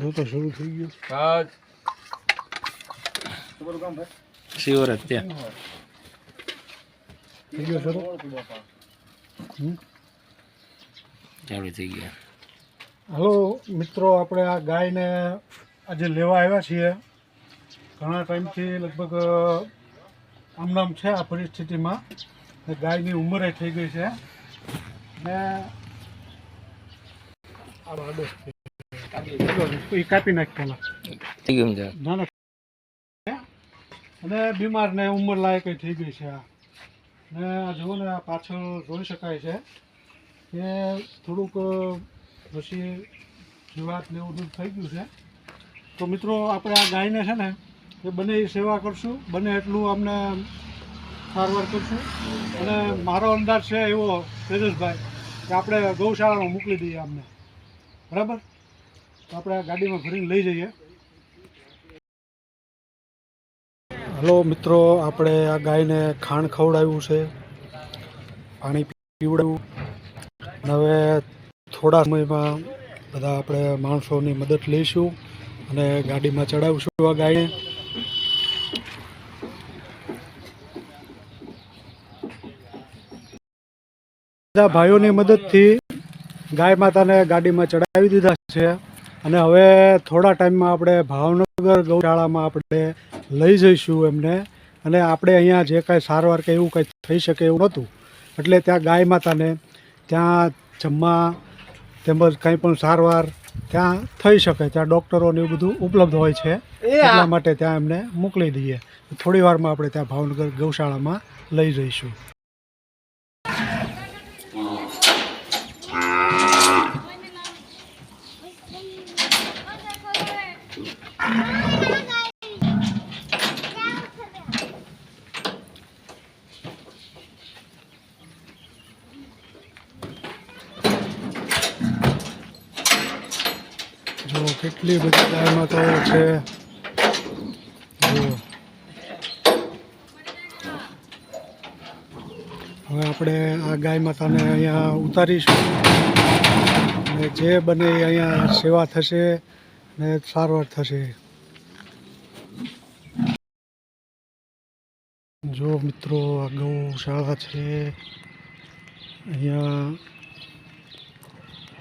જો તો શરૂ થઈ ગયું. હા. શિવર જ થઈ ગયો શરૂ? હમ? ચાલુ થઈ ગયા. હાલો મિત્રો આપણે આ ગાયને આજે લેવા આવ્યા છીએ. ઘણા ટાઈમથી લગભગ આમનામ છે આ પરિસ્થિતિમાં. ગાયની ઉંમરે થઈ ગઈ છે. ને. એ કાપી નાખ ના ના. અને બીમાર ને ઉંમર લાયક થઈ ગઈ છે આ. ને આ જુઓ ને આ પાછળ જોઈ શકાય છે કે થોડુંક પછી જીવાત ને એવું દૂર થઈ ગયું છે. તો મિત્રો આપણે આ ગાયને છે ને એ બંને સેવા કરશું. બને એટલું અમને સારવાર કરશું. અને મારો અંદાજ છે એવો તેજસભાઈ, કે આપણે ગૌશાળામાં મોકલી દઈએ અમને બરાબર? તો આપણે ગાડીમાં ભરીને લઈ જઈએ. હલો મિત્રો, આપણે આ ગાયને ખાણ ખવડાવ્યું છે. પાણી પીવડાવ્યું. હવે થોડા સમયમાં બધા આપણે માણસોની મદદ લઈશું અને ગાડીમાં ચડાવશું આ ગાયને. બધા ભાઈઓની મદદથી ગાય માતાને ગાડીમાં ચડાવી દીધા છે. અને હવે થોડા ટાઈમમાં આપણે ભાવનગર ગૌશાળામાં આપણે લઈ જઈશું એમને. અને આપણે અહીંયા જે કાંઈ સારવાર કે એવું કંઈ થઈ શકે એવું નહોતું. એટલે ત્યાં ગાય માતાને ત્યાં જમવા તેમજ કંઈ પણ સારવાર ત્યાં થઈ શકે. ત્યાં ડૉક્ટરોને એવું બધું ઉપલબ્ધ હોય છે. એટલા માટે ત્યાં એમને મોકલી દઈએ. થોડી વારમાં આપણે ત્યાં ભાવનગર ગૌશાળામાં લઈ જઈશું. જો કેટલી બધી ગાય માતાઓ છે. હવે આપણે આ ગાય માતાને અહીંયા ઉતારીશું. અને જે બને અહીંયા સેવા થશે. ને સારવાર થશે. જો મિત્રો આ ગૌશાળા છે. અહીંયા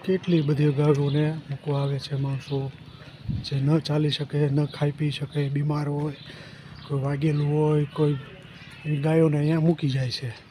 કેટલી બધી ગાયોને મૂકવા આવે છે માણસો. જે ન ચાલી શકે, ન ખાઈ પી શકે, બીમાર હોય, કોઈ વાગેલું હોય, કોઈ ગાયોને અહીંયા મૂકી જાય છે.